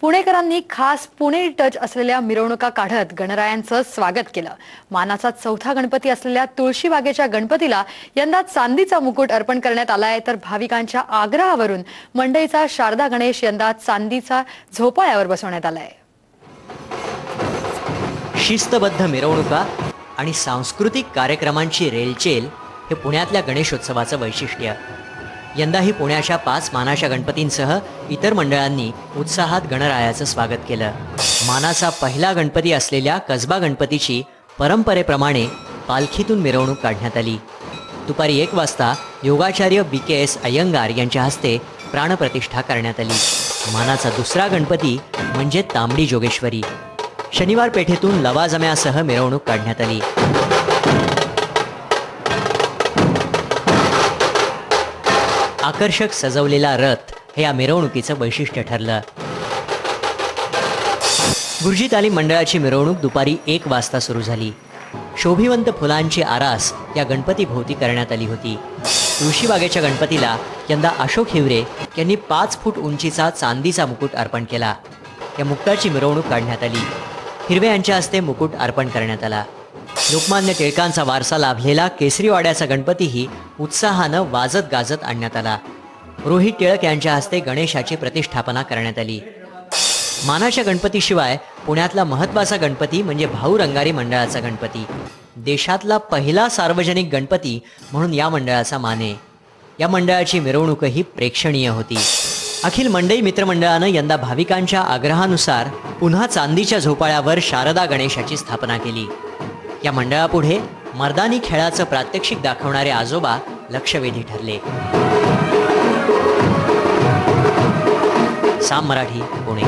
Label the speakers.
Speaker 1: पुणेकरांनी खास पुणे टच असलेल्या मिरवणुका काढत गणरायांचं स्वागत केलं. मानाचा चौथा गणपती असलेल्या तुळशीबागेच्या गणपतीला यंदा चांदीचा मुकुट अर्पण करण्यात आलाय तर भाविकांच्या आग्रहावरून मंडईचा शारदा गणेश यंदा चांदीचा झोपाळ्यावर बसवण्यात आलाय.
Speaker 2: शिस्तबद्ध मिरवणुका आणि सांस्कृतिक कार्यक्रमांची रेलचेल हे पुण्यातल्या गणेशोत्सवाचं वैशिष्ट्य. यंदाही पुण्याच्या पाच मानाच्या गणपतींसह इतर मंडळांनी उत्साहात गणरायाचं स्वागत केलं. मानाचा पहिला गणपती असलेल्या कसबा गणपतीची परंपरेप्रमाणे पालखीतून मिरवणूक काढण्यात आली. दुपारी एक वाजता योगाचार्य बी के एस अय्यंगार यांच्या हस्ते प्राणप्रतिष्ठा करण्यात आली. मानाचा दुसरा गणपती म्हणजे तांबडी जोगेश्वरी. शनिवार पेठेतून लवाजम्यासह मिरवणूक काढण्यात आली. आकर्षक सजवलेला रथ हे या मिरवणुकीचं वैशिष्ट्य ठरलं. गुरुजी तालीम मंडळाची मिरवणूक दुपारी एक वाजता सुरू झाली. शोभिवंत फुलांची आरास या गणपतीभोवती करण्यात आली होती. ऋषीबागेच्या गणपतीला यंदा अशोक हिवरे यांनी पाच फूट उंचीचा चांदीचा मुकुट अर्पण केला. या मुक्ताची मिरवणूक काढण्यात आली. हिरवे यांच्या हस्ते मुकुट अर्पण करण्यात आला. लोकमान्य टिळकांचा वारसा लाभलेला केसरीवाड्याचा गणपतीही उत्साहानं वाजत गाजत आणण्यात आला. रोहित टिळक यांच्या हस्ते गणेशाची प्रतिष्ठापना करण्यात आली. मानाच्या गणपतीशिवाय पुण्यातला महत्त्वाचा गणपती म्हणजे भाऊ रंगारी मंडळाचा गणपती. देशातला पहिला सार्वजनिक गणपती म्हणून या मंडळाचा माने. या मंडळाची मिरवणूकही प्रेक्षणीय होती. अखिल मंडई मित्रमंडळानं यंदा भाविकांच्या आग्रहानुसार पुन्हा चांदीच्या झोपाळ्यावर शारदा गणेशाची स्थापना केली. या मंडळापुढे मर्दानी खेळाचं प्रात्यक्षिक दाखवणारे आजोबा लक्षवेधी ठरले. साम मराठी पुणे.